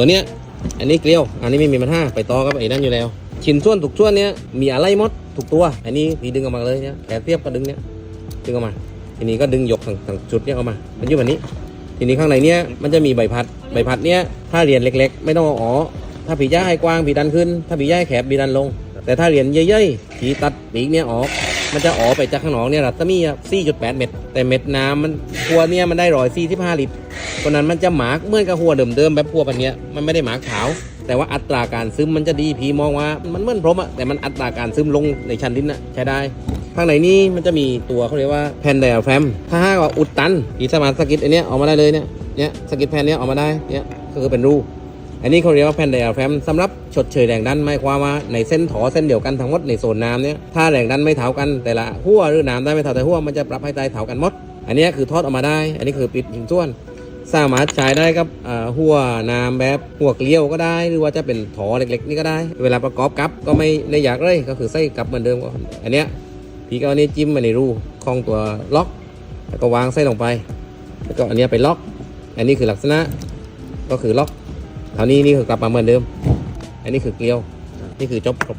ตัวเนี้ยอันนี้เกลียว อันนี้ไม่มีปัญหาไปต่อกับไอ้นั่นอยู่แล้ว ชิ้นส่วนทุกส่วนเนี้ยมีอะไรมดทุกตัว อันนี้พี่ดึงออกมาเลยเนี่ยแขนเทียบก็ดึงเนี่ยดึงออกมาทีนี้ก็ดึงยกทั้งทั้งจุดเนี่ยออกมา มันอยู่แบบนี้ ทีนี้ข้างในเนี้ยมันจะมีใบพัด ใบพัดเนี้ยถ้าเรียนเล็ก ๆ ไม่ต้องอาอ๋อถ้าผีย่าให้กว้างผีดันขึ้น ถ้าผีย่าให้แคบผีดันลง แต่ถ้าเรียนเย่ยๆผีตัดปีกเนี้ยออก มันจะออกไปจากข้างนอกเนี่ยรัตมีอะ4.8เม็ดแต่เม็ดน้ำมันหัวเนี่ยมันได้ร้อยสี่สิบห้าลิตรเพราะนั้นมันจะหมากเมื่อกับหัวเดิมๆแบบหัวพันเนี้ยมันไม่ได้หมากขาว แต่ว่าอัตราการซึมมันจะดีผีมองว่า มันเหมือนพรมอะแต่มันอัตราการซึมลงในชั้นดินอะใช้ได้ข้างในนี้มันจะมีตัวเขาเรียกว่าแผ่นไดอะแฟมถ้าหากว่าอุดตันอีสมารถสกิดอันเนี้ยออกมาได้เลยเนี่ยเนี่ยสกิดแผ่นเนี้ยออกมาได้เนี่ยก็คือเป็นรู อันนี้เขาเรียกว่าแผ่นไดอะแฟมสำหรับชดเชยแรงดันหมายความว่าในเส้นถอเส้นเดียวกันทั้งหมดในโซนน้ำเนี่ยถ้าแรงดันไม่เท่ากันแต่ละหัวหรือน้ำได้ไม่เท่าแต่หัวมันจะปรับให้ได้เท่ากันหมด อันนี้คือทอดออกมาได้ อันนี้คือปิดหินส่วน สามารถใช้ได้กับหัวน้ำแบบหัวเกลียวก็ได้ หรือว่าจะเป็นถอเล็กๆนี่ก็ได้ เวลาประกอบกับก็ไม่ได้อยากเลยก็คือใส่กับเหมือนเดิมก็อันเนี้ยพี่ก็เอาอันนี้จิ้มมาในรูของตัวล็อกแล้วก็วางใส่ลงไป แล้วก็อันนี้ไปล็อก อันนี้คือลักษณะก็คือล็อก เท่านี้นี่คือกลับมาเหมือนเดิม อันนี้คือเกลียว นี่คือจบครบ